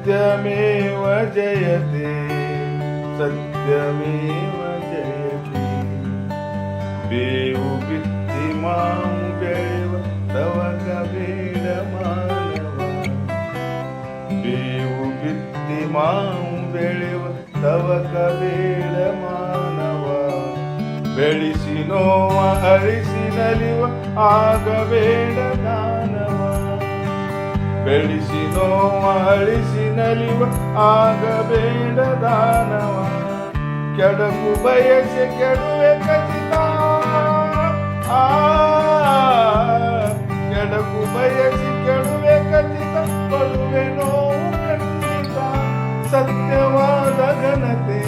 सत्यमेव जयते सत्यमेव जयते ಬೇವು ಬಿತ್ತಿ ಮಾವು ಬೆಳೆವ ತವಕ ಬೇಡ ಮಾನವ ಬೇವು ಬಿತ್ತಿ ಮಾವು ಬೆಳೆವ ತವಕ ಬೇಡ ಮಾನವ ಬೆಳೆಸಿ ನೋವ ಅಳಿಸಿ ನಲಿವ ಆಗಬೇಡ ದಾನವ ಬೆಳೆಸಿ ನೋವ ಅಳಿಸಿ ನಲಿವ ಆಗಬೇಡ ದಾನವ. ಕೆಡಕು ಬಯಸಿ ಕೆಡುವೆ ಖಚಿತ. ಆ ಕೆಡಕು ಬಯಸಿ ಕೆಡುವೆ ಖಚಿತ. ಕೊಡುವೆ ನೋವು ಖಂಡಿತ. ಸತ್ಯವಾದ ಘನತೆ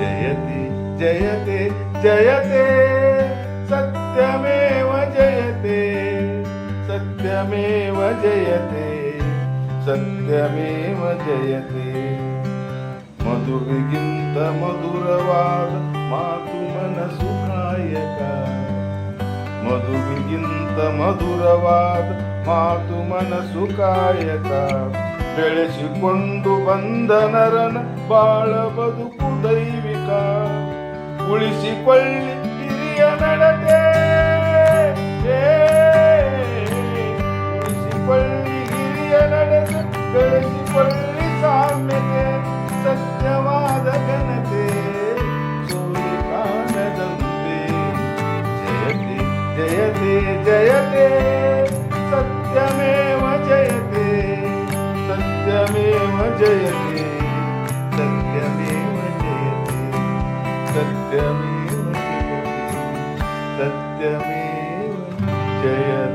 ಜಯತೆ ಜಯತೆ ಜಯತೆ ಸತ್ಯಮೇವ ಜಯತೆ, ಸತ್ಯಮೇವ ಜಯತೆ. ಮಧುವಿಗಿಂತ ಮಧುರವಾದ ಮಾತು ಮನಸ್ಸು ಕಾಯಕ. ಮಧುವಿಗಿಂತ ಮಧುರವಾದ ಮಾತು ಮನಸ್ಸು ಕಾಯಕ. ಬೆಳೆಸಿಕೊಂಡು ಬಂದ ನರನ ಬಾಳ ಬದುಕು ದೈವಿಕ. ಉಳಿಸಿಕೊಳ್ಳಿ பள்ளி கிரிய நடந்து கடைசி பள்ளி சாமியே சத்தியவாத கணதே சூரிய காணதந்தே ஜெயதே ஜெயதே ஜெயதே சத்யமேவ ஜெயதே சத்யமேவ ஜெயதே சத்யமேவ ஜெயதே சத்யமேவ ஜெயதே சத்யமேவ ஜெயதே